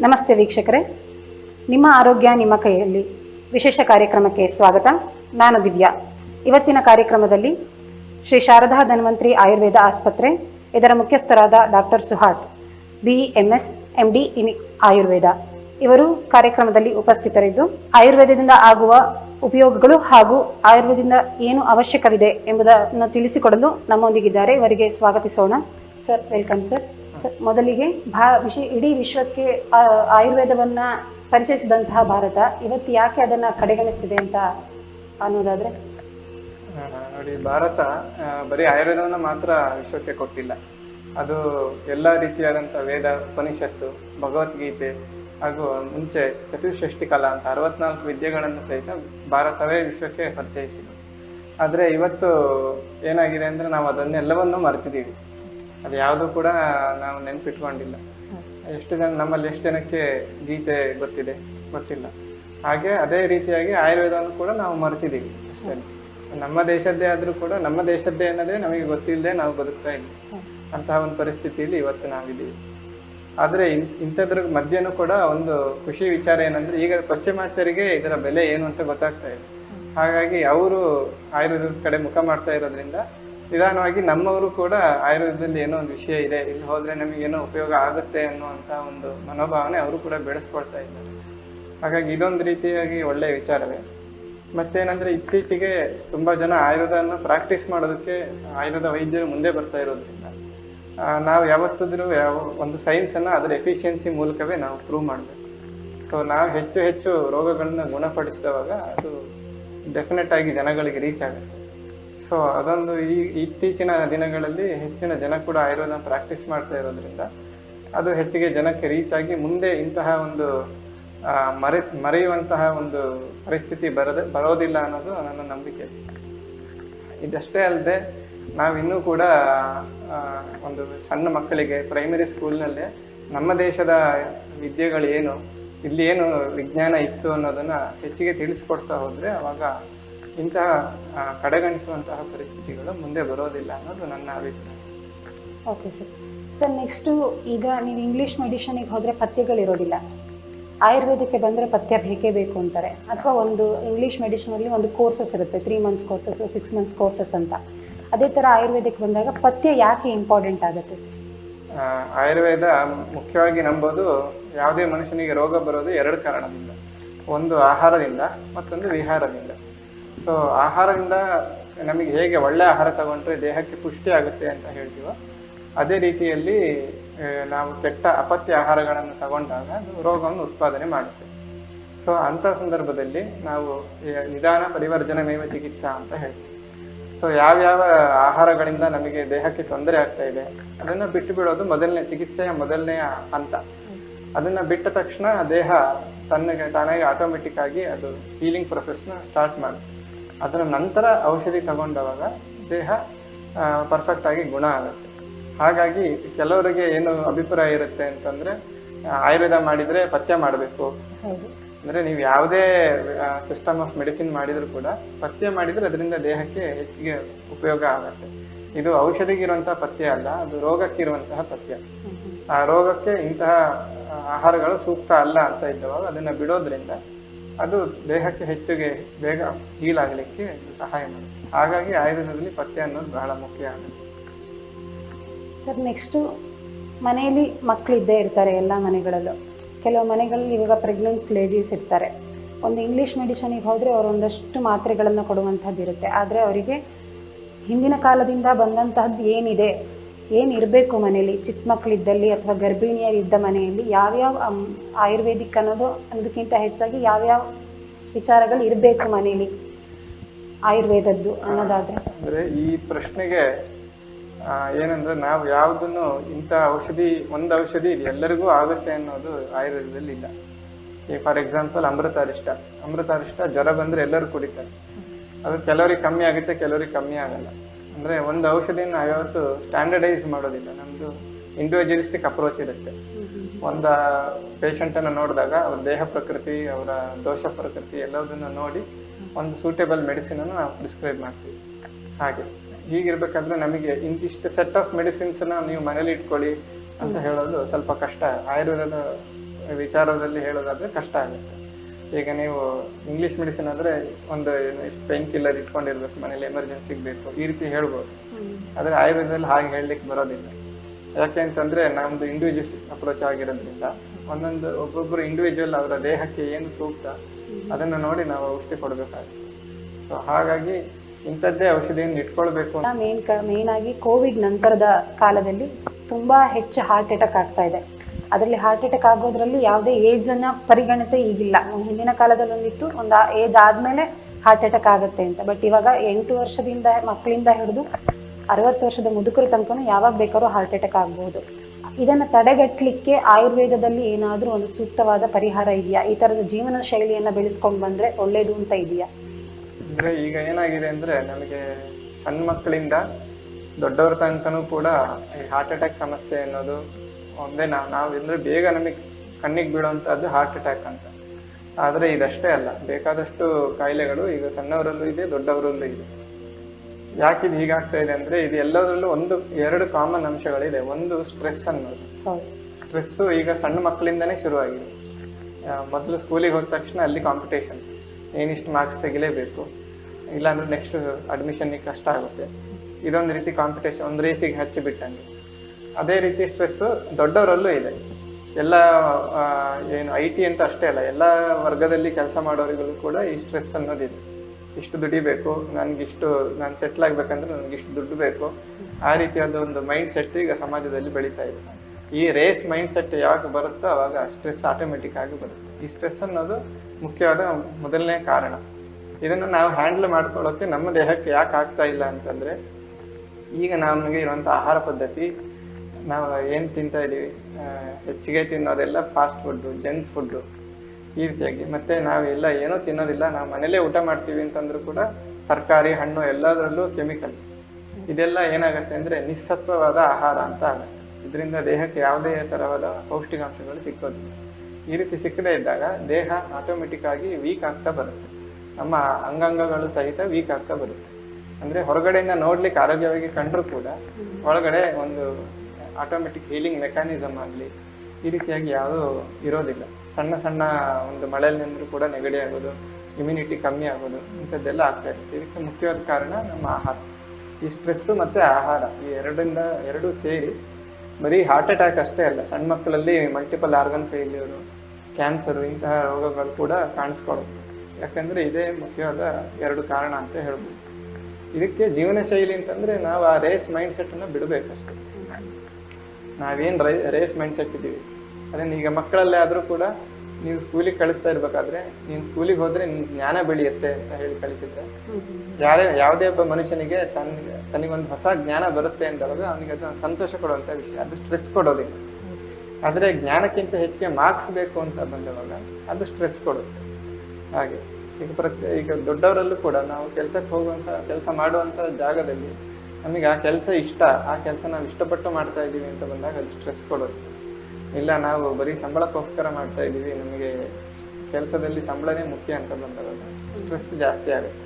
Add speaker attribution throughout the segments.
Speaker 1: ನಮಸ್ತೆ ವೀಕ್ಷಕರೇ. ನಿಮ್ಮ ಆರೋಗ್ಯ ನಿಮ್ಮ ಕೈಯಲ್ಲಿ. ವಿಶೇಷ ಕಾರ್ಯಕ್ರಮಕ್ಕೆ ಸ್ವಾಗತ. ನಾನು ದಿವ್ಯಾ. ಇವತ್ತಿನ ಕಾರ್ಯಕ್ರಮದಲ್ಲಿ ಶ್ರೀ ಶಾರದಾ ಧನ್ವಂತ್ರಿ ಆಯುರ್ವೇದ ಆಸ್ಪತ್ರೆ, ಇದರ ಮುಖ್ಯಸ್ಥರಾದ doctor Suhas, B M S, M D in Ayurveda. ಇವರು ಕಾರ್ಯಕ್ರಮದಲ್ಲಿ ಉಪಸ್ಥಿತರಿದ್ದು, ಆಯುರ್ವೇದದಿಂದ ಆಗುವ ಉಪಯೋಗಗಳು ಹಾಗೂ ಆಯುರ್ವೇದದಿಂದ ಏನು ಅವಶ್ಯಕವಿದೆ ಎಂಬುದನ್ನು ತಿಳಿಸಿಕೊಡಲು ನಮ್ಮೊಂದಿಗಿದ್ದಾರೆ. ಇವರಿಗೆ ಸ್ವಾಗತಿಸೋಣ. Sir, welcome sir. ಮೊದಲಿಗೆ ಭಾ ವಿಶಿ ಇಡೀ ವಿಶ್ವಕ್ಕೆ ಆಯುರ್ವೇದವನ್ನ ಪರಿಚಯಿಸಿದಂತಹ ಭಾರತ. ಇವತ್ತು ಯಾಕೆ ಅದನ್ನ ಕಡೆಗಣಿಸ್ತಿದೆ ಅಂತ ಅನ್ನೋದಾದ್ರೆ?
Speaker 2: ನೋಡಿ, ಭಾರತ ಬರೀ ಆಯುರ್ವೇದವನ್ನು ಮಾತ್ರ ವಿಶ್ವಕ್ಕೆ ಕೊಟ್ಟಿಲ್ಲ. ಅದು ಎಲ್ಲ ರೀತಿಯಾದಂಥ ವೇದ, ಉಪನಿಷತ್ತು, ಭಗವದ್ಗೀತೆ, ಹಾಗೂ ಮುಂಚೆ ಚತುಷ್ಠಿ ಕಲಾ ಅಂತ ಅರವತ್ನಾಲ್ಕು ವಿದ್ಯೆಗಳನ್ನು ಸಹಿತ ಭಾರತವೇ ವಿಶ್ವಕ್ಕೆ ಪರಿಚಯಿಸಿದೆ. ಆದರೆ ಇವತ್ತು ಏನಾಗಿದೆ ಅಂದರೆ ನಾವು ಅದನ್ನೆಲ್ಲವನ್ನು ಮರೆತಿದ್ದೀವಿ. ಅದು ಯಾವುದೂ ಕೂಡ ನಾವು ನೆನ್ಪಿಟ್ಕೊಂಡಿಲ್ಲ. ಎಷ್ಟು ಜನ ನಮ್ಮಲ್ಲಿ ಎಷ್ಟು ಜನಕ್ಕೆ ಗೀತೆ ಗೊತ್ತಿದೆ? ಗೊತ್ತಿಲ್ಲ. ಹಾಗೆ ಅದೇ ರೀತಿಯಾಗಿ ಆಯುರ್ವೇದವನ್ನು ಕೂಡ ನಾವು ಮರೆತಿದ್ದೀವಿ ಅಷ್ಟೇ. ನಮ್ಮ ದೇಶದ್ದೇ ಆದರೂ ಕೂಡ ನಮ್ಮ ದೇಶದ್ದೇ ಅನ್ನೋದೇ ನಮಗೆ ಗೊತ್ತಿಲ್ಲದೆ ನಾವು ಬದುಕ್ತಾ ಇದ್ದೀವಿ. ಅಂತಹ ಒಂದು ಪರಿಸ್ಥಿತಿಯಲ್ಲಿ ಇವತ್ತು ನಾವಿದ್ದೀವಿ. ಆದರೆ ಇನ್- ಇಂಥದ್ರ ಮಧ್ಯನೂ ಕೂಡ ಒಂದು ಖುಷಿ ವಿಚಾರ ಏನಂದ್ರೆ ಈಗ ಪಶ್ಚಿಮಾತ್ಯರಿಗೆ ಇದರ ಬೆಲೆ ಏನು ಅಂತ ಗೊತ್ತಾಗ್ತಾ ಇದೆ ಹಾಗಾಗಿ ಅವರು ಆಯುರ್ವೇದದ ಕಡೆ ಮುಖ ಮಾಡ್ತಾ ಇರೋದ್ರಿಂದ ನಿಧಾನವಾಗಿ ನಮ್ಮವರು ಕೂಡ ಆಯುರ್ವೇದದಲ್ಲಿ ಏನೋ ಒಂದು ವಿಷಯ ಇದೆ, ಇಲ್ಲಿ ಹೋದ್ರೆ ನಮಗೇನೋ ಉಪಯೋಗ ಆಗುತ್ತೆ ಅನ್ನುವಂಥ ಒಂದು ಮನೋಭಾವನೆ ಅವರು ಕೂಡ ಬೆಳೆಸ್ಕೊಳ್ತಾ ಇದ್ದಾರೆ. ಹಾಗಾಗಿ ಇದೊಂದು ರೀತಿಯಾಗಿ ಒಳ್ಳೆಯ ವಿಚಾರವೇ. ಮತ್ತೇನಂದ್ರೆ ಇತ್ತೀಚೆಗೆ ತುಂಬಾ ಜನ ಆಯುರ್ವೇದವನ್ನು ಪ್ರಾಕ್ಟೀಸ್ ಮಾಡೋದಕ್ಕೆ ಆಯುರ್ವೇದ ವೈದ್ಯರು ಮುಂದೆ ಬರ್ತಾ ಇರೋದ್ರಿಂದ ನಾವು ಯಾವತ್ತಿದ್ರೂ ಯಾವ ಒಂದು ಸೈನ್ಸ್ ಅನ್ನ ಅದರ ಎಫಿಷಿಯನ್ಸಿ ಮೂಲಕವೇ ನಾವು ಪ್ರೂವ್ ಮಾಡಬೇಕು. ಸೊ, ನಾವು ಹೆಚ್ಚು ಹೆಚ್ಚು ರೋಗಗಳನ್ನ ಗುಣಪಡಿಸಿದವಾಗ ಅದು ಡೆಫಿನೆಟ್ ಆಗಿ ಜನಗಳಿಗೆ ರೀಚ್ ಆಗುತ್ತೆ. ಸೊ ಅದೊಂದು ಈ ಇತ್ತೀಚಿನ ದಿನಗಳಲ್ಲಿ ಹೆಚ್ಚಿನ ಜನ ಕೂಡ ಆಯುರ್ವೇದ ಪ್ರಾಕ್ಟೀಸ್ ಮಾಡ್ತಾ ಇರೋದ್ರಿಂದ ಅದು ಹೆಚ್ಚಿಗೆ ಜನಕ್ಕೆ ರೀಚ್ ಆಗಿ ಮುಂದೆ ಇಂತಹ ಒಂದು ಮರೆ, ಮರೆಯುವಂತಹ ಒಂದು ಪರಿಸ್ಥಿತಿ ಬರದ, ಬರೋದಿಲ್ಲ ಅನ್ನೋದು ನನ್ನ ನಂಬಿಕೆ. ಇದಷ್ಟೇ ಅಲ್ಲದೆ ನಾವಿನ್ನೂ ಕೂಡ ಒಂದು ಸಣ್ಣ ಮಕ್ಕಳಿಗೆ ಪ್ರೈಮರಿ ಸ್ಕೂಲ್ನಲ್ಲೇ ನಮ್ಮ ದೇಶದ ವಿದ್ಯೆಗಳು ಏನು ಇಲ್ಲಿ ಏನು ವಿಜ್ಞಾನ ಇತ್ತು ಅನ್ನೋದನ್ನು ಹೆಚ್ಚಿಗೆ ತಿಳಿಸ್ಕೊಡ್ತಾ ಹೋದರೆ ಅವಾಗ ಇಂತಹ ಕಡೆಗಣಿಸುವಂತಹ ಪರಿಸ್ಥಿತಿಗಳು ಮುಂದೆ ಬರೋದಿಲ್ಲ ಅನ್ನೋದು ನನ್ನ ಅಭಿಪ್ರಾಯ.
Speaker 1: ಓಕೆ ಸರ್ ಸರ್ ನೆಕ್ಸ್ಟು ಈಗ ನೀವು ಇಂಗ್ಲೀಷ್ ಮೆಡಿಷನಿಗೆ ಹೋದರೆ ಪಥ್ಯಗಳಿರೋದಿಲ್ಲ ಆಯುರ್ವೇದಕ್ಕೆ ಬಂದರೆ ಪಥ್ಯ ಬೇಕೇ ಬೇಕು ಅಂತಾರೆ. ಅಥವಾ ಒಂದು ಇಂಗ್ಲೀಷ್ ಮೆಡಿಷನಲ್ಲಿ ಒಂದು ಕೋರ್ಸಸ್ ಇರುತ್ತೆ. Three months courses six months courses ಅಂತ. ಅದೇ ಥರ ಆಯುರ್ವೇದಕ್ಕೆ ಬಂದಾಗ ಪಥ್ಯ ಯಾಕೆ ಇಂಪಾರ್ಟೆಂಟ್ ಆಗುತ್ತೆ ಸರ್
Speaker 2: ಆಯುರ್ವೇದ ಮುಖ್ಯವಾಗಿ ನಂಬೋದು ಯಾವುದೇ ಮನುಷ್ಯನಿಗೆ ರೋಗ ಬರೋದು ಎರಡು ಕಾರಣದಿಂದ. ಒಂದು ಆಹಾರದಿಂದ ಮತ್ತೊಂದು ವಿಹಾರದಿಂದ. ಸೊ ಆಹಾರದಿಂದ ನಮಗೆ ಹೇಗೆ ಒಳ್ಳೆ ಆಹಾರ ತಗೊಂಡ್ರೆ ದೇಹಕ್ಕೆ ಪುಷ್ಟಿ ಆಗುತ್ತೆ ಅಂತ ಹೇಳ್ತೀವೋ, ಅದೇ ರೀತಿಯಲ್ಲಿ ನಾವು ಕೆಟ್ಟ ಅಪತ್ಯ ಆಹಾರಗಳನ್ನು ತಗೊಂಡಾಗ ಅದು ರೋಗವನ್ನು ಉತ್ಪಾದನೆ ಮಾಡುತ್ತೆ. ಸೊ ಅಂಥ ಸಂದರ್ಭದಲ್ಲಿ ನಾವು ನಿಧಾನ ಪರಿವರ್ಜನ ಮೇವ ಚಿಕಿತ್ಸಾ ಅಂತ ಹೇಳ್ತೀವಿ. ಸೊ ಯಾವ್ಯಾವ ಆಹಾರಗಳಿಂದ ನಮಗೆ ದೇಹಕ್ಕೆ ತೊಂದರೆ ಆಗ್ತಾ ಇದೆ, ಅದನ್ನು ಬಿಟ್ಟು ಬಿಡೋದು ಮೊದಲನೇ ಚಿಕಿತ್ಸೆಯ ಮೊದಲನೆಯ ಹಂತ. ಅದನ್ನು ಬಿಟ್ಟ ತಕ್ಷಣ ದೇಹ ತನ್ನಗೆ ತಾನಾಗಿ ಆಟೋಮೆಟಿಕ್ ಆಗಿ ಅದು ಹೀಲಿಂಗ್ ಪ್ರೊಸೆಸ್ನ ಸ್ಟಾರ್ಟ್ ಮಾಡುತ್ತೆ. ಅದರ ನಂತರ ಔಷಧಿ ತಗೊಂಡವಾಗ ದೇಹ ಪರ್ಫೆಕ್ಟ್ ಆಗಿ ಗುಣ ಆಗುತ್ತೆ. ಹಾಗಾಗಿ ಕೆಲವರಿಗೆ ಏನು ಅಭಿಪ್ರಾಯ ಇರುತ್ತೆ ಅಂತಂದ್ರೆ ಆಯುರ್ವೇದ ಮಾಡಿದ್ರೆ ಪಥ್ಯ ಮಾಡಬೇಕು. ಅಂದ್ರೆ ನೀವು ಯಾವುದೇ ಸಿಸ್ಟಮ್ ಆಫ್ ಮೆಡಿಸಿನ್ ಮಾಡಿದ್ರು ಕೂಡ ಪಥ್ಯ ಮಾಡಿದ್ರೆ ಅದರಿಂದ ದೇಹಕ್ಕೆ ಹೆಚ್ಚಿಗೆ ಉಪಯೋಗ ಆಗುತ್ತೆ. ಇದು ಔಷಧಿಗಿರುವಂತಹ ಪಥ್ಯ ಅಲ್ಲ ಅದು ರೋಗಕ್ಕಿರುವಂತಹ ಪಥ್ಯ. ಆ ರೋಗಕ್ಕೆ ಇಂತಹ ಆಹಾರಗಳು ಸೂಕ್ತ ಅಲ್ಲ ಅಂತ ಇದ್ದವಾಗ ಅದನ್ನ ಬಿಡೋದ್ರಿಂದ ಅದು ದೇಹಕ್ಕೆ ಹೆಚ್ಚಿಗೆ ಬೇಗ ಹೀಲ್ ಆಗಲಿಕ್ಕೆ ಸಹಾಯ ಮಾಡುತ್ತೆ. ಹಾಗಾಗಿ ಆಯುರ್ವೇದದಲ್ಲಿ ಪಥ್ಯ ಅನ್ನೋದು ಬಹಳ ಮುಖ್ಯ ಆಗುತ್ತೆ.
Speaker 1: ಸರ್ ನೆಕ್ಸ್ಟು ಮನೆಯಲ್ಲಿ ಮಕ್ಕಳಿದ್ದೇ ಇರ್ತಾರೆ ಎಲ್ಲ ಮನೆಗಳಲ್ಲೂ. ಕೆಲವು ಮನೆಗಳಲ್ಲಿ ಇವಾಗ ಪ್ರೆಗ್ನೆನ್ಸ್ ಲೇಡೀಸ್ ಇರ್ತಾರೆ. ಒಂದು ಇಂಗ್ಲೀಷ್ ಮೆಡಿಷನಿಗೆ ಹೋದರೆ ಅವರು ಒಂದಷ್ಟು ಮಾತ್ರೆಗಳನ್ನು ಕೊಡುವಂಥದ್ದು ಇರುತ್ತೆ ಆದರೆ ಅವರಿಗೆ ಹಿಂದಿನ ಕಾಲದಿಂದ ಬಂದಂತಹದ್ದು ಏನಿದೆ? ಏನು ಇರಬೇಕು ಮನೆಯಲ್ಲಿ ಚಿಕ್ಕ ಮಕ್ಕಳಿದ್ದಲ್ಲಿ ಅಥವಾ ಗರ್ಭಿಣಿಯರಿದ್ದ ಮನೆಯಲ್ಲಿ ಯಾವ್ಯಾವ ಆಯುರ್ವೇದಿಕ್ ಅನ್ನೋದು ಅನ್ನೋದಕ್ಕಿಂತ ಹೆಚ್ಚಾಗಿ ಯಾವ್ಯಾವ ವಿಚಾರಗಳು ಇರಬೇಕು ಮನೆಯಲ್ಲಿ ಆಯುರ್ವೇದದ್ದು ಅನ್ನೋದಾದರೆ.
Speaker 2: ಅಂದ್ರೆ ಈ ಪ್ರಶ್ನೆಗೆ ಏನಂದ್ರೆ ನಾವು ಯಾವುದನ್ನು ಇಂಥ ಔಷಧಿ, ಒಂದು ಔಷಧಿ ಎಲ್ಲರಿಗೂ ಆಗುತ್ತೆ ಅನ್ನೋದು ಆಯುರ್ವೇದದಲ್ಲಿ ಇಲ್ಲ. ಈ ಫಾರ್ ಎಕ್ಸಾಂಪಲ್ ಅಮೃತಾರಿಷ್ಟ. ಅಮೃತಾರಿಷ್ಟ ಜ್ವರ ಬಂದ್ರೆ ಎಲ್ಲರೂ ಕುಡಿತಾರೆ. ಅದು ಕೆಲವರಿಗೆ ಕಮ್ಮಿ ಆಗುತ್ತೆ, ಕೆಲವರಿಗೆ ಕಮ್ಮಿ ಆಗಲ್ಲ. ಅಂದ್ರೆ ಒಂದು ಔಷಧಿನ ಯಾವತ್ತು ಸ್ಟ್ಯಾಂಡರ್ಡೈಸ್ ಮಾಡೋದಿಲ್ಲ. ನಮ್ದು ಇಂಡಿವಿಜುವಲಿಸ್ಟಿಕ್ ಅಪ್ರೋಚ್ ಇರುತ್ತೆ. ಒಂದ ಪೇಷಂಟ್ ಅನ್ನು ನೋಡಿದಾಗ ಅವ್ರ ದೇಹ ಪ್ರಕೃತಿ ಅವರ ದೋಷ ಪ್ರಕೃತಿ ಎಲ್ಲದನ್ನ ನೋಡಿ ಒಂದು ಸೂಟೇಬಲ್ ಮೆಡಿಸಿನ್ ಅನ್ನು ನಾವು ಪ್ರಿಸ್ಕ್ರೈಬ್ ಮಾಡ್ತೀವಿ. ಹಾಗೆ. ಹೀಗಿರ್ಬೇಕಾದ್ರೆ ನಮಗೆ ಇಂತಿಷ್ಟು ಸೆಟ್ ಆಫ್ ಮೆಡಿಸಿನ್ಸ್ ನೀವು ಮನೇಲಿ ಇಟ್ಕೊಳ್ಳಿ ಅಂತ ಹೇಳೋದು ಸ್ವಲ್ಪ ಕಷ್ಟ. ಆಯುರ್ವೇದದ ವಿಚಾರದಲ್ಲಿ ಹೇಳೋದಾದ್ರೆ ಕಷ್ಟ ಆಗುತ್ತೆ. ಈಗ ನೀವು ಇಂಗ್ಲಿಷ್ ಮೆಡಿಸಿನ್ ಆದ್ರೆ ಒಂದು ಪೇನ್ ಕಿಲ್ಲರ್ ಇಟ್ಕೊಂಡಿರ್ಬೇಕು ಮನೇಲಿ ಎಮರ್ಜೆನ್ಸಿಗೆ ಬೇಕು ಈ ರೀತಿ ಹೇಳ್ಬೋದು. ಆದ್ರೆ ಆಯುರ್ವೇದದಲ್ಲಿ ಹಾಗೆ ಹೇಳಲಿಕ್ಕೆ ಬರೋದಿಲ್ಲ. ಯಾಕೆ ಅಂತಂದ್ರೆ ನಮ್ದು ಇಂಡಿವಿಜುವಲ್ ಅಪ್ರೋಚ್ ಆಗಿರೋದ್ರಿಂದ ಒಂದೊಂದು ಒಬ್ಬೊಬ್ರು ಇಂಡಿವಿಜುವಲ್ ಅವರ ದೇಹಕ್ಕೆ ಏನು ಸೂಕ್ತ ಅದನ್ನು ನೋಡಿ ನಾವು ಔಷಧಿ ಕೊಡಬೇಕಾಗುತ್ತೆ. ಸೊ ಹಾಗಾಗಿ ಇಂಥದ್ದೇ ಔಷಧಿಯನ್ನು ಇಟ್ಕೊಳ್ಬೇಕು
Speaker 1: ಮೇನ್ ಮೇನ್ ಆಗಿ ಕೋವಿಡ್ ನಂತರದ ಕಾಲದಲ್ಲಿ ತುಂಬಾ ಹೆಚ್ಚು ಹಾರ್ಟ್ ಅಟ್ಯಾಕ್ ಆಗ್ತಾ ಇದೆ. ಅದರಲ್ಲಿ ಹಾರ್ಟ್ ಅಟ್ಯಾಕ್ ಆಗೋದ್ರಲ್ಲಿ ಯಾವುದೇ ಏಜ್ ಅನ್ನ ಪರಿಗಣತೆ ಈಗಿಲ್ಲ. ಹಿಂದಿನ ಕಾಲದಲ್ಲಿ ಒಂದಿತ್ತು ಒಂದು ಏಜ್ ಆದ್ಮೇಲೆ ಹಾರ್ಟ್ ಅಟ್ಯಾಕ್ ಆಗುತ್ತೆ ಅಂತ. ಬಟ್ ಇವಾಗ ಎಂಟು ವರ್ಷದಿಂದ ಮಕ್ಕಳಿಂದ ಹಿಡಿದು ಅರವತ್ತು ವರ್ಷದ ಮುದುಕರ ತನಕ ಯಾವಾಗ ಬೇಕಾದ್ರೂ ಹಾರ್ಟ್ ಅಟ್ಯಾಕ್ ಆಗ್ಬಹುದು ಇದನ್ನ ತಡೆಗಟ್ಟಲಿಕ್ಕೆ ಆಯುರ್ವೇದದಲ್ಲಿ ಏನಾದ್ರೂ ಒಂದು ಸೂಕ್ತವಾದ ಪರಿಹಾರ ಇದೆಯಾ? ಈ ತರದ ಜೀವನ ಶೈಲಿಯನ್ನ ಬೆಳೆಸ್ಕೊಂಡು ಬಂದ್ರೆ ಒಳ್ಳೇದು ಅಂತ ಇದೆಯಾ?
Speaker 2: ಈಗ ಏನಾಗಿದೆ ಅಂದ್ರೆ ನಮಗೆ ಸಣ್ಣ ಮಕ್ಕಳಿಂದ ದೊಡ್ಡವರ ತನಕನೂ ಕೂಡ ಈ ಹಾರ್ಟ್ ಅಟ್ಯಾಕ್ ಸಮಸ್ಯೆ ಅನ್ನೋದು ಒಂದೇ ನಾವು ನಾವು ಅಂದ್ರೆ ಬೇಗ ನಮಗೆ ಕಣ್ಣಿಗೆ ಬೀಳುವಂಥದ್ದು ಹಾರ್ಟ್ ಅಟ್ಯಾಕ್ ಅಂತ. ಆದರೆ ಇದಷ್ಟೇ ಅಲ್ಲ ಬೇಕಾದಷ್ಟು ಕಾಯಿಲೆಗಳು ಈಗ ಸಣ್ಣವರಲ್ಲೂ ಇದೆ ದೊಡ್ಡವರಲ್ಲೂ ಇದೆ. ಯಾಕೆ ಇದು ಹೀಗಾಗ್ತಾ ಇದೆ ಅಂದರೆ ಇದು ಎಲ್ಲದರಲ್ಲೂ ಒಂದು ಎರಡು ಕಾಮನ್ ಅಂಶಗಳಿದೆ. ಒಂದು ಸ್ಟ್ರೆಸ್ ಅನ್ನೋದು. ಸ್ಟ್ರೆಸ್ಸು ಈಗ ಸಣ್ಣ ಮಕ್ಕಳಿಂದನೇ ಶುರುವಾಗಿದೆ. ಮೊದಲು ಸ್ಕೂಲಿಗೆ ಹೋದ ತಕ್ಷಣ ಅಲ್ಲಿ ಕಾಂಪಿಟೇಷನ್ ಏನಿಷ್ಟು ಮಾರ್ಕ್ಸ್ ತೆಗಿಲೇಬೇಕು? ಇಲ್ಲಾಂದ್ರೆ ನೆಕ್ಸ್ಟ್ ಅಡ್ಮಿಷನ್ಗೆ ಕಷ್ಟ ಆಗುತ್ತೆ. ಇದೊಂದು ರೀತಿ ಕಾಂಪಿಟೇಷನ್ ಒಂದು ರೇಸಿಗೆ ಹಚ್ಚಿ ಬಿಟ್ಟಂಗೆ. ಅದೇ ರೀತಿ ಸ್ಟ್ರೆಸ್ಸು ದೊಡ್ಡವರಲ್ಲೂ ಇದೆ. ಎಲ್ಲ ಏನು ಐ ಟಿ ಅಂತ ಅಷ್ಟೇ ಅಲ್ಲ, ಎಲ್ಲ ವರ್ಗದಲ್ಲಿ ಕೆಲಸ ಮಾಡೋರಿಗೂ ಕೂಡ ಈ ಸ್ಟ್ರೆಸ್ ಅನ್ನೋದಿದೆ ಇಷ್ಟು ದುಡಿಬೇಕು ನನಗಿಷ್ಟು ನಾನು ಸೆಟ್ಲ್ ಆಗ್ಬೇಕಂದ್ರೆ ನನಗಿಷ್ಟು ದುಡ್ಡು ಬೇಕು. ಆ ರೀತಿಯಾದ ಒಂದು ಮೈಂಡ್ ಸೆಟ್ ಈಗ ಸಮಾಜದಲ್ಲಿ ಬೆಳೀತಾ ಇದೆ. ಈ ರೇಸ್ ಮೈಂಡ್ ಸೆಟ್ ಯಾವಾಗ ಬರುತ್ತೋ ಅವಾಗ ಸ್ಟ್ರೆಸ್ ಆಟೋಮೆಟಿಕ್ ಆಗಿ ಬರುತ್ತೆ. ಈ ಸ್ಟ್ರೆಸ್ ಅನ್ನೋದು ಮುಖ್ಯವಾದ ಮೊದಲನೇ ಕಾರಣ. ಇದನ್ನು ನಾವು ಹ್ಯಾಂಡಲ್ ಮಾಡ್ಕೊಳ್ಳೋಕ್ಕೆ ನಮ್ಮ ದೇಹಕ್ಕೆ ಯಾಕೆ ಆಗ್ತಾ ಇಲ್ಲ ಅಂತಂದ್ರೆ, ಈಗ ನಮಗೆ ಇರುವಂಥ ಆಹಾರ ಪದ್ಧತಿ ನಾವು ಏನು ತಿಂತಾ ಇದೀವಿ? ಆ, ಹೆಚ್ಚಿಗೆ ತಿನ್ನೋದೆಲ್ಲ ಫಾಸ್ಟ್ ಫುಡ್ಡು ಜಂಕ್ ಫುಡ್ಡು ಈ ರೀತಿಯಾಗಿ. ಮತ್ತೆ ನಾವೆಲ್ಲ ಏನೂ ತಿನ್ನೋದಿಲ್ಲ. ನಾವು ಮನೇಲೇ ಊಟ ಮಾಡ್ತೀವಿ ಅಂತಂದ್ರೂ ಕೂಡ ತರಕಾರಿ ಹಣ್ಣು ಎಲ್ಲದರಲ್ಲೂ ಕೆಮಿಕಲ್ ಇದೆಲ್ಲ ಏನಾಗುತ್ತೆ ಅಂದ್ರೆ ನಿಸ್ಸತ್ವವಾದ ಆಹಾರ ಅಂತ ಆಗುತ್ತೆ. ಇದರಿಂದ ದೇಹಕ್ಕೆ ಯಾವುದೇ ಥರವಾದ ಪೌಷ್ಟಿಕಾಂಶಗಳು ಸಿಕ್ಕೋದಿಲ್ಲ. ಈ ರೀತಿ ಸಿಕ್ಕದೇ ಇದ್ದಾಗ ದೇಹ ಆಟೋಮೆಟಿಕ್ ಆಗಿ ವೀಕ್ ಆಗ್ತಾ ಬರುತ್ತೆ. ನಮ್ಮ ಅಂಗಾಂಗಗಳು ಸಹಿತ ವೀಕ್ ಆಗ್ತಾ ಬರುತ್ತೆ. ಅಂದ್ರೆ ಹೊರಗಡೆಯಿಂದ ನೋಡ್ಲಿಕ್ಕೆ ಆರೋಗ್ಯವಾಗಿ ಕಂಡರೂ ಕೂಡ ಒಳಗಡೆ ಒಂದು ಆಟೋಮೆಟಿಕ್ ಹೀಲಿಂಗ್ ಮೆಕ್ಯಾನಿಸಮ್ ಆಗಲಿ, ಈ ರೀತಿಯಾಗಿ ಯಾವುದೂ ಇರೋದಿಲ್ಲ. ಸಣ್ಣ ಸಣ್ಣ ಒಂದು ಮಳೆಯಲ್ಲಿ ನಿಂದರೂ ಕೂಡ ನೆಗಡಿ ಆಗೋದು ಇಮ್ಯುನಿಟಿ ಕಮ್ಮಿ ಆಗೋದು, ಇಂಥದ್ದೆಲ್ಲ ಆಗ್ತಾ ಇರುತ್ತೆ. ಇದಕ್ಕೆ ಮುಖ್ಯವಾದ ಕಾರಣ ನಮ್ಮ ಆಹಾರ. ಈ ಸ್ಟ್ರೆಸ್ಸು ಮತ್ತು ಆಹಾರ, ಈ ಎರಡರಿಂದ ಎರಡೂ ಸೇರಿ ಬರೀ ಹಾರ್ಟ್ ಅಟ್ಯಾಕ್ ಅಷ್ಟೇ ಅಲ್ಲ, ಸಣ್ಣ ಮಕ್ಕಳಲ್ಲಿ ಮಲ್ಟಿಪಲ್ ಆರ್ಗನ್ ಫೇಲ್ಯೂರು ಕ್ಯಾನ್ಸರು ಇಂತಹ ರೋಗಗಳು ಕೂಡ ಕಾಣಿಸ್ಕೊಳ್ಬೇಕು ಯಾಕಂದರೆ ಇದೇ ಮುಖ್ಯವಾದ ಎರಡು ಕಾರಣ ಅಂತ ಹೇಳ್ಬೋದು. ಇದಕ್ಕೆ ಜೀವನ ಶೈಲಿ ಅಂತಂದರೆ ನಾವು ಆ ರೇಸ್ ಮೈಂಡ್ ಸೆಟ್ಟನ್ನು ಬಿಡಬೇಕಷ್ಟೆ. ನಾವೇನು ರೈ ರೇಸ್ ಮೈಂಡ್ ಸೆಟ್ ಇದ್ದೀವಿ ಅದನ್ನ ಈಗ ಮಕ್ಕಳಲ್ಲೇ ಆದರೂ ಕೂಡ ನೀವು ಸ್ಕೂಲಿಗೆ ಕಳಿಸ್ತಾ ಇರ್ಬೇಕಾದ್ರೆ ನೀನು ಸ್ಕೂಲಿಗೆ ಹೋದ್ರೆ ನಿನ್ ಜ್ಞಾನ ಬೆಳೆಯುತ್ತೆ ಅಂತ ಹೇಳಿ ಕಳಿಸಿದ್ರೆ ಯಾರೇ ಯಾವುದೇ ಒಬ್ಬ ಮನುಷ್ಯನಿಗೆ ತನ್ ತನಗೊಂದು ಹೊಸ ಜ್ಞಾನ ಬರುತ್ತೆ ಅಂದಾಗ ಅವನಿಗೆ ಅದು ಸಂತೋಷ ಕೊಡುವಂಥ ವಿಷಯ. ಅದು ಸ್ಟ್ರೆಸ್ ಕೊಡೋದಿಲ್ಲ. ಆದರೆ ಜ್ಞಾನಕ್ಕಿಂತ ಹೆಚ್ಚಿಗೆ ಮಾರ್ಕ್ಸ್ ಬೇಕು ಅಂತ ಬಂದವಾಗ ಅದು ಸ್ಟ್ರೆಸ್ ಕೊಡುತ್ತೆ. ಹಾಗೆ. ಈಗ ಪ್ರತಿ ಈಗ ದೊಡ್ಡವರಲ್ಲೂ ಕೂಡ ನಾವು ಕೆಲಸಕ್ಕೆ ಹೋಗುವಂಥ ಕೆಲಸ ಮಾಡುವಂಥ ಜಾಗದಲ್ಲಿ ನಮಗೆ ಆ ಕೆಲಸ ಇಷ್ಟ, ಆ ಕೆಲಸ ನಾವು ಇಷ್ಟಪಟ್ಟು ಮಾಡ್ತಾ ಇದ್ದೀವಿ ಅಂತ ಬಂದಾಗ ಅದು ಸ್ಟ್ರೆಸ್ ಕೊಡುತ್ತೆ. ಇಲ್ಲ, ನಾವು ಬರೀ ಸಂಬಳಕ್ಕೋಸ್ಕರ ಮಾಡ್ತಾ ಇದ್ದೀವಿ ನಮಗೆ ಕೆಲಸದಲ್ಲಿ ಸಂಬಳನೇ ಮುಖ್ಯ ಅಂತ ಬಂದಾಗ ಸ್ಟ್ರೆಸ್ ಜಾಸ್ತಿ ಆಗುತ್ತೆ.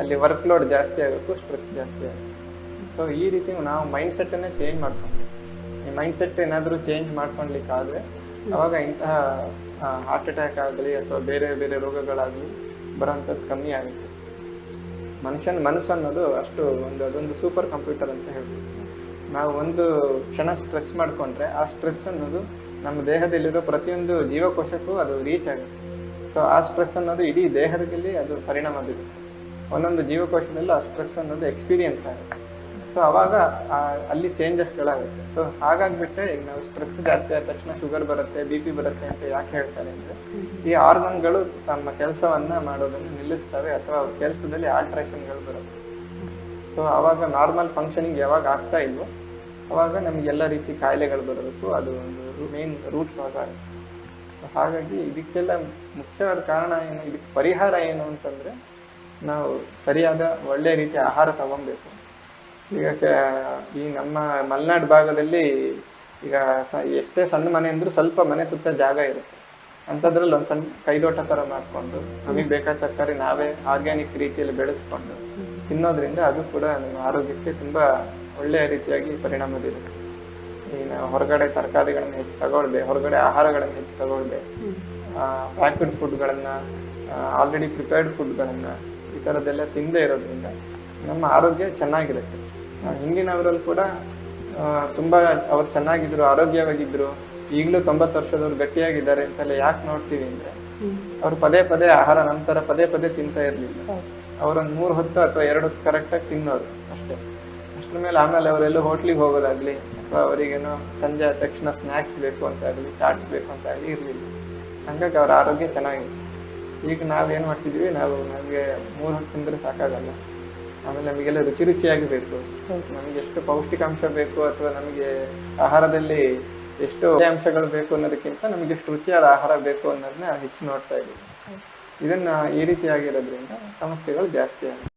Speaker 2: ಅಲ್ಲಿ ವರ್ಕ್ ಲೋಡ್ ಜಾಸ್ತಿ ಆಗಬೇಕು ಸ್ಟ್ರೆಸ್ ಜಾಸ್ತಿ ಆಗುತ್ತೆ. ಸೊ ಈ ರೀತಿ ನಾವು ಮೈಂಡ್ ಸೆಟ್ಟನ್ನೇ ಚೇಂಜ್ ಮಾಡ್ಕೊಂಡು ಈ ಮೈಂಡ್ ಸೆಟ್ ಏನಾದರೂ ಚೇಂಜ್ ಮಾಡ್ಕೊಳ್ಲಿಕ್ಕಾದ್ರೆ ಅವಾಗ ಇಂತಹ ಹಾರ್ಟ್ ಅಟ್ಯಾಕ್ ಆಗಲಿ ಅಥವಾ ಬೇರೆ ಬೇರೆ ರೋಗಗಳಾಗಲಿ ಬರೋಂಥದ್ದು ಕಮ್ಮಿ ಆಗುತ್ತೆ. ಮನುಷ್ಯನ ಮನಸ್ಸು ಅನ್ನೋದು ಅಷ್ಟು ಒಂದು ಅದೊಂದು ಸೂಪರ್ ಕಂಪ್ಯೂಟರ್ ಅಂತ ಹೇಳ್ಬೋದು. ನಾವು ಒಂದು ಕ್ಷಣ ಸ್ಟ್ರೆಸ್ ಮಾಡಿಕೊಂಡ್ರೆ ಆ ಸ್ಟ್ರೆಸ್ ಅನ್ನೋದು ನಮ್ಮ ದೇಹದಲ್ಲಿರೋ ಪ್ರತಿಯೊಂದು ಜೀವಕೋಶಕ್ಕೂ ಅದು ರೀಚ್ ಆಗುತ್ತೆ. ಸೊ ಆ ಸ್ಟ್ರೆಸ್ ಅನ್ನೋದು ಇಡೀ ದೇಹದಲ್ಲಿ ಅದು ಪರಿಣಾಮ ಬೀರುತ್ತೆ. ಒಂದೊಂದು ಜೀವಕೋಶದಲ್ಲೂ ಆ ಸ್ಟ್ರೆಸ್ ಅನ್ನೋದು ಎಕ್ಸ್ಪೀರಿಯನ್ಸ್ ಆಗುತ್ತೆ. ಸೊ ಅವಾಗ ಅಲ್ಲಿ ಚೇಂಜಸ್ಗಳಾಗುತ್ತೆ ಸೊ ಹಾಗಾಗ್ಬಿಟ್ಟೆ, ಈಗ ನಾವು ಸ್ಟ್ರೆಸ್ ಜಾಸ್ತಿ ಆದ ತಕ್ಷಣ ಶುಗರ್ ಬರುತ್ತೆ ಬಿ ಪಿ ಬರುತ್ತೆ ಅಂತ ಯಾಕೆ ಹೇಳ್ತಾರೆ ಅಂದರೆ, ಈ ಆರ್ಗನ್ಗಳು ತಮ್ಮ ಕೆಲಸವನ್ನ ಮಾಡೋದನ್ನು ನಿಲ್ಲಿಸ್ತವೆ ಅಥವಾ ಅವ್ರ ಕೆಲಸದಲ್ಲಿ ಆಲ್ಟ್ರೇಷನ್ಗಳು ಬರುತ್ತೆ. ಸೊ ಅವಾಗ ನಾರ್ಮಲ್ ಫಂಕ್ಷನಿಂಗ್ ಯಾವಾಗ ಆಗ್ತಾ ಇಲ್ವೋ, ಅವಾಗ ನಮ್ಗೆ ಎಲ್ಲ ರೀತಿ ಕಾಯಿಲೆಗಳು ಬರಬೇಕು. ಅದು ಒಂದು ಮೇನ್ ರೂಟ್ ಕಾಸ್ ಆಗುತ್ತೆ. ಸೊ ಹಾಗಾಗಿ ಇದಕ್ಕೆಲ್ಲ ಮುಖ್ಯವಾದ ಕಾರಣ ಏನು, ಇದಕ್ಕೆ ಪರಿಹಾರ ಏನು ಅಂತಂದ್ರೆ, ನಾವು ಸರಿಯಾದ ಒಳ್ಳೆ ರೀತಿಯ ಆಹಾರ ತಗೊಬೇಕು. ಈಗ ಈ ನಮ್ಮ ಮಲೆನಾಡು ಭಾಗದಲ್ಲಿ ಈಗ ಸ- ಎಷ್ಟೇ ಸಣ್ಣ ಮನೆ ಅಂದ್ರೂ ಸ್ವಲ್ಪ ಮನೆ ಸುತ್ತ ಜಾಗ ಇರುತ್ತೆ. ಅಂಥದ್ರಲ್ಲಿ ಒಂದು ಸಣ್ಣ ಕೈದೋಟ ಥರ ಮಾಡಿಕೊಂಡು ನಮಗೆ ಬೇಕಾದ ತರಕಾರಿ ನಾವೇ ಆರ್ಗ್ಯಾನಿಕ್ ರೀತಿಯಲ್ಲಿ ಬೆಳೆಸ್ಕೊಂಡು ತಿನ್ನೋದ್ರಿಂದ ಅದು ಕೂಡ ನಮ್ಮ ಆರೋಗ್ಯಕ್ಕೆ ತುಂಬ ಒಳ್ಳೆಯ ರೀತಿಯಾಗಿ ಪರಿಣಾಮ ಬೀರುತ್ತೆ. ಈಗ ಹೊರಗಡೆ ತರಕಾರಿಗಳನ್ನ ಹೆಚ್ಚು ತಗೊಳ್ದೆ ಹೊರಗಡೆ ಆಹಾರಗಳನ್ನು ಹೆಚ್ಚು ತಗೊಳ್ದೆ ಪ್ಯಾಕ್ಡ್ ಫುಡ್ಗಳನ್ನ ಆಲ್ರೆಡಿ ಪ್ರಿಪೇರ್ಡ್ ಫುಡ್ಗಳನ್ನ ಈ ಥರದ್ದೆಲ್ಲ ತಿಂದೇ ಇರೋದ್ರಿಂದ ನಮ್ಮ ಆರೋಗ್ಯ ಚೆನ್ನಾಗಿರುತ್ತೆ. ಹಿಂದಿನವರಲ್ಲಿ ಕೂಡ ತುಂಬಾ ಅವ್ರು ಚೆನ್ನಾಗಿದ್ರು ಆರೋಗ್ಯವಾಗಿದ್ರು ಈಗಲೂ ತೊಂಬತ್ತು ವರ್ಷದವ್ರು ಗಟ್ಟಿಯಾಗಿದ್ದಾರೆ ಅಂತೆಲ್ಲ ಯಾಕೆ ನೋಡ್ತೀವಿ ಅಂದ್ರೆ ಅವ್ರು ಪದೇ ಪದೇ ಆಹಾರ ನಂತರ ಪದೇ ಪದೇ ತಿಂತಾ ಇರ್ಲಿಲ್ಲ. ಅವ್ರೊಂದ್ ಮೂರ್ ಹೊತ್ತು ಅಥವಾ ಎರಡು ಹೊತ್ತು ಕರೆಕ್ಟಾಗಿ ತಿನ್ನೋರು ಅಷ್ಟೇ. ಅಷ್ಟ್ರ ಮೇಲೆ ಆಮೇಲೆ ಅವರೆಲ್ಲೂ ಹೋಟ್ಲಿಗೆ ಹೋಗೋದಾಗ್ಲಿ ಅಥವಾ ಅವರಿಗೇನು ಸಂಜೆ ಆದ ತಕ್ಷಣ ಸ್ನ್ಯಾಕ್ಸ್ ಬೇಕು ಅಂತ ಆಗ್ಲಿ ಚಾಟ್ಸ್ ಬೇಕು ಅಂತ ಆಗ್ಲಿ ಇರ್ಲಿಲ್ಲ. ಹಂಗಾಗಿ ಅವ್ರ ಆರೋಗ್ಯ ಚೆನ್ನಾಗಿತ್ತು. ಈಗ ನಾವೇನು ಮಾಡ್ತಿದೀವಿ ನಾವು ನಮ್ಗೆ ಮೂರ್ ಹೊತ್ತು ತಿಂದ್ರೆ ಸಾಕಾಗಲ್ಲ. ಆಮೇಲೆ ನಮಗೆಲ್ಲ ರುಚಿ ರುಚಿಯಾಗಿ ಬೇಕು ನಮಗೆ ಎಷ್ಟು ಪೌಷ್ಟಿಕಾಂಶ ಬೇಕು ಅಥವಾ ನಮಗೆ ಆಹಾರದಲ್ಲಿ ಎಷ್ಟು ಅಂಶಗಳು ಬೇಕು ಅನ್ನೋದಕ್ಕಿಂತ ನಮಗೆ ಎಷ್ಟು ರುಚಿಯಾದ ಆಹಾರ ಬೇಕು ಅನ್ನೋದನ್ನ ಹೆಚ್ಚು ನೋಡ್ತಾ ಇದ್ದೀವಿ. ಇದನ್ನ ಈ ರೀತಿಯಾಗಿರೋದ್ರಿಂದ ಸಮಸ್ಯೆಗಳು ಜಾಸ್ತಿ ಆಗುತ್ತೆ.